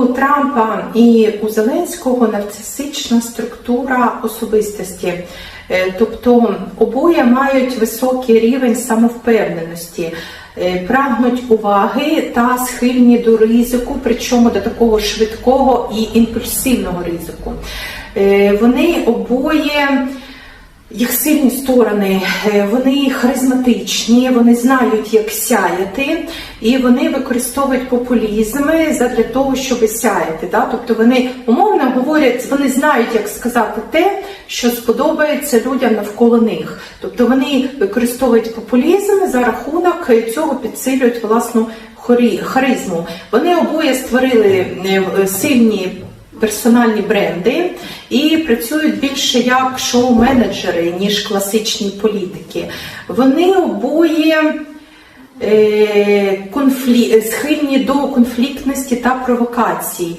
у Трампа і у Зеленського нарцисична структура особистості. Е, Тобто обоє мають високий рівень самовпевненості, е, прагнуть уваги та схильні до ризику, причому до такого швидкого і імпульсивного ризику. Е, Вони обоє. Їх сильні сторони, е, вони харизматичні, вони знають, як сяяти, і вони використовують популізми задля того, щоб сяяти. Да? Тобто вони умовно говорять, вони знають, як сказати те, що сподобається людям навколо них. Тобто вони використовують популізм за рахунок цього підсилюють власну харизму. Вони обоє створили е, е, сильні персональні бренди і працюють більше як шоу-менеджери, ніж класичні політики. Вони обоє е, конфлі... схильні до конфліктності та провокацій.